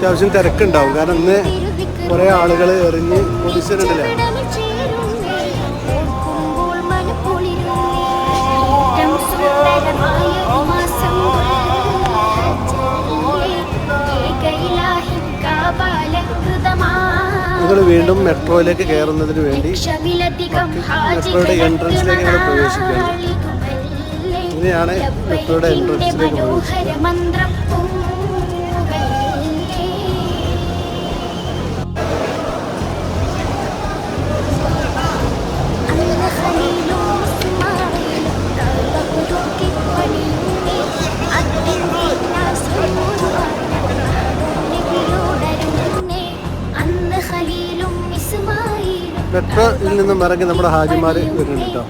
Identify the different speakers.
Speaker 1: അത്യാവശ്യം തിരക്കുണ്ടാവും. കാരണം ഇന്ന് കുറേ ആളുകൾ എറിഞ്ഞ് പൊതിച്ചിട്ടുണ്ടല്ലേ വീണ്ടും മെട്രോയിലേക്ക് കയറുന്നതിന് വേണ്ടി മെട്രോയുടെ എൻട്രൻസിലേക്ക് ഞങ്ങൾ പ്രവേശിക്കുകയാണ്. ഇങ്ങനെയാണ് മെട്രോയുടെ എൻട്രൻസിലേക്ക് പ്രവേശിക്കുക മെട്രോയിൽ നിന്നും ഇറങ്ങി നമ്മുടെ ഹാജിമാര് വരുന്നുണ്ട് കേട്ടോ.